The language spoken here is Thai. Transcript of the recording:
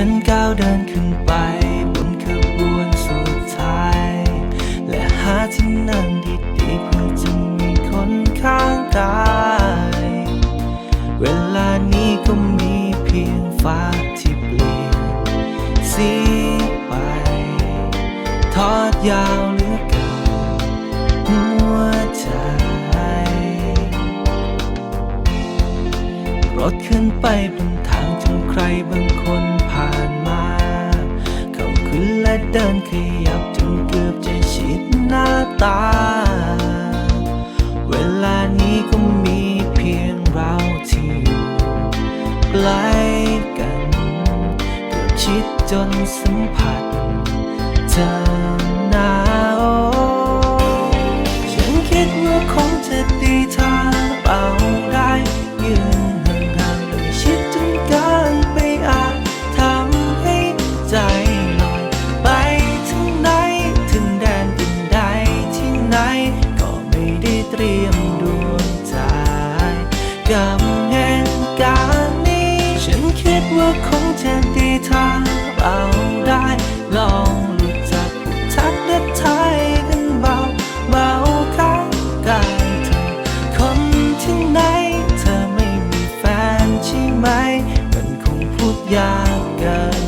ฉันก้าวเดินขึ้นไปบนขบวนสุดท้าย และหาที่นั่งดีๆเพื่อจะมีคนข้างกายเวลานี้ก็มีเพียงฟ้าที่เปลี่ยนสีไป ทอดยาวเหลือเกินหัวใจรถขึ้นไปบนทางจนใครบางคนานมา เขาขึ้นและเดินขยับจนเกือบจะชิดหน้าตา เวลานี้ก็มีเพียงเราที่อยู่ใกล้กัน เกือบชิดจนสัมผัสเธอ ยากเกิน